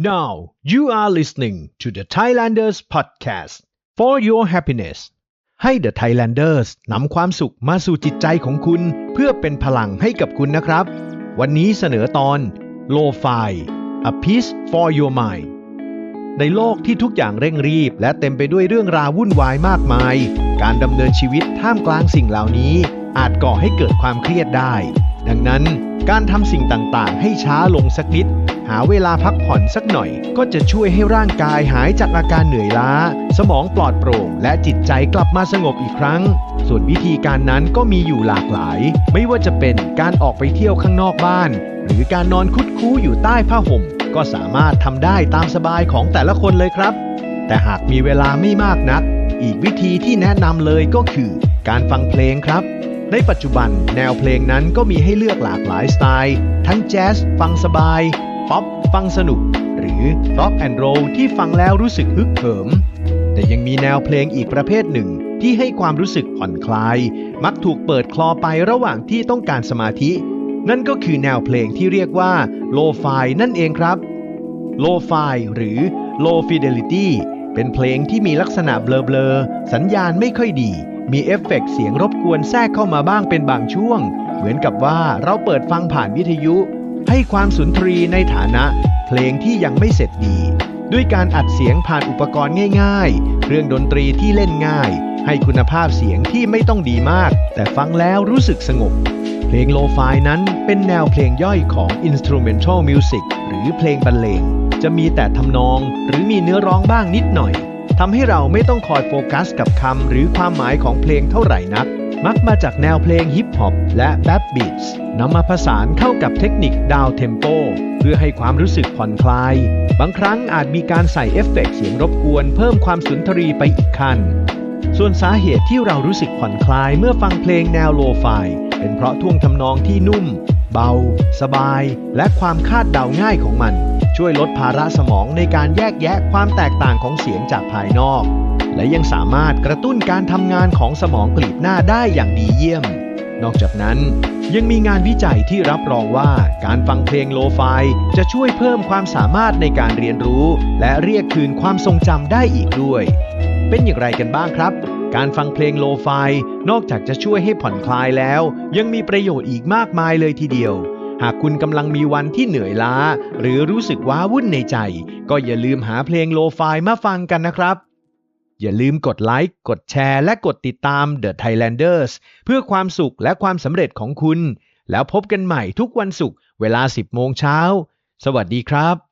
Now you are listening to the Thailanders podcast for your happiness ให้ The Thailanders นำความสุขมาสู่จิตใจของคุณ เพื่อเป็นพลังให้กับคุณนะครับ วันนี้เสนอตอน Low Fi A Piece for Your Mind ในโลกที่ทุกอย่างเร่งรีบ และเต็มไปด้วยเรื่องราววุ่นวายมากมาย การดำเนินชีวิตท่ามกลางสิ่งเหล่านี้ อาจก่อให้เกิดความเครียดได้ ดังนั้นการทำสิ่งต่างๆ ให้ช้าลงสักนิด หาเวลาพักผ่อนสักหน่อย ก็จะช่วยให้ร่างกายหายจากอาการเหนื่อยล้า สมองปลอดโปร่ง และจิตใจกลับมาสงบอีกครั้ง ส่วนวิธีการนั้นก็มีอยู่หลากหลาย ไม่ว่าจะเป็นการออกไปเที่ยวข้างนอกบ้าน หรือการนอนคุดคู้อยู่ใต้ผ้าห่ม ก็สามารถทำได้ตามสบายของแต่ละคนเลยครับ แต่หากมีเวลาไม่มากนัก อีกวิธีที่แนะนำเลยก็คือ การฟังเพลงครับในปัจจุบันแนวเพลงนั้นก็มีให้เลือกหลากหลายสไตล์ ทั้งแจ๊สฟังสบาย ป๊อปฟังสนุก หรือร็อกแอนด์โรลที่ฟังแล้วรู้สึกฮึกเหิม แต่ยังมีแนวเพลงอีกประเภทหนึ่ง ที่ให้ความรู้สึกผ่อนคลาย มักถูกเปิดคลอไประหว่างที่ต้องการสมาธิ นั่นก็คือแนวเพลงที่เรียกว่าโลฟายนั่นเองครับโลฟายหรือ Low Fidelity เป็นเพลงที่มีลักษณะเบลอๆ สัญญาณไม่ค่อยดี มีเอฟเฟกต์เสียงรบกวนแทรกเข้ามาบ้างเป็นบางช่วง เหมือนกับว่าเราเปิดฟังผ่านวิทยุ ให้ความสุนทรีในฐานะ เพลงที่ยังไม่เสร็จดี ด้วยการอัดเสียงผ่านอุปกรณ์ง่าย ๆ เครื่องดนตรีที่เล่นง่าย ให้คุณภาพเสียงที่ไม่ต้องดีมาก แต่ฟังแล้วรู้สึกสงบ เพลงโลฟายนั้นเป็นแนวเพลงย่อยของ Instrumental Music หรือเพลงบรรเลง จะมีแต่ทำนองหรือมีเนื้อร้องบ้างนิดหน่อยทำให้เราไม่ต้องคอยโฟกัสกับคำหรือความหมายของเพลงเท่าไหร่นัก มักมาจากแนวเพลงฮิปฮอปและแบ็บบีทส์นำมาผสานเข้ากับเทคนิคดาวเทมโปเพื่อให้ความรู้สึกผ่อนคลาย บางครั้งอาจมีการใส่เอฟเฟกต์เสียงรบกวนเพิ่มความสุนทรีไปอีกขั้น ส่วนสาเหตุที่เรารู้สึกผ่อนคลายเมื่อฟังเพลงแนวโลฟายเป็นเพราะท่วงทำนองที่นุ่ม เบา สบาย และความคาดเดาง่ายของมัน ช่วยลดภาระสมองในการแยกแยะความแตกต่างของเสียงจากภายนอก และยังสามารถกระตุ้นการทำงานของสมองกลีบหน้าได้อย่างดีเยี่ยม นอกจากนั้นยังมีงานวิจัยที่รับรองว่าการฟังเพลงโลฟายจะช่วยเพิ่มความสามารถในการเรียนรู้ และเรียกคืนความทรงจำได้อีกด้วย เป็นอย่างไรกันบ้างครับ การฟังเพลงโลฟายนอกจากจะช่วยให้ผ่อนคลายแล้ว ยังมีประโยชน์อีกมากมายเลยทีเดียวหากคุณกำลังมีวันที่เหนื่อยล้า หรือรู้สึกว้าวุ่นในใจ ก็อย่าลืมหาเพลงโลฟายมาฟังกันนะครับ อย่าลืมกดไลค์ กดแชร์ และกดติดตาม The Thailanders เพื่อความสุขและความสำเร็จของคุณ แล้วพบกันใหม่ทุกวันศุกร์เวลา 10 โมงเช้า สวัสดีครับ